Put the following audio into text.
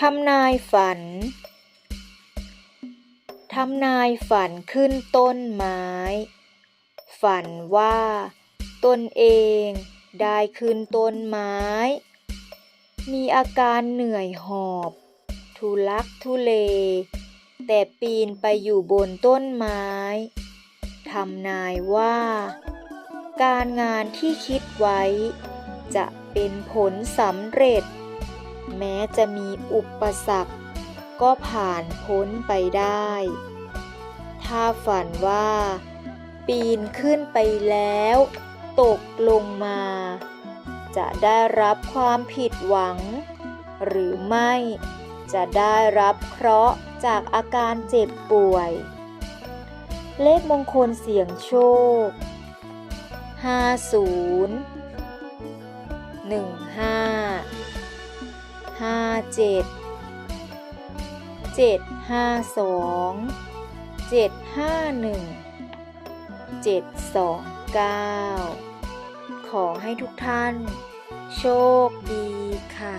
ทำนายฝัน ทำนายฝันขึ้นต้นไม้ ฝันว่า ตนเองได้ขึ้นต้นไม้ มีอาการเหนื่อยหอบ ทุลักทุเล แต่ปีนไปอยู่บนต้นไม้ ทำนายว่า การงานที่คิดไว้ จะเป็นผลสำเร็จ แม้จะมีอุปสรรค ก็ผ่านพ้นไปได้ ถ้าฝันว่า ปีนขึ้นไปแล้ว ตกลงมา จะได้รับความผิดหวัง หรือไม่จะได้รับเคราะห์จากอาการเจ็บป่วย เลขมงคลเสียงโชค 50 15 57 752 751 729ขอให้ทุกท่าน โชคดีค่ะ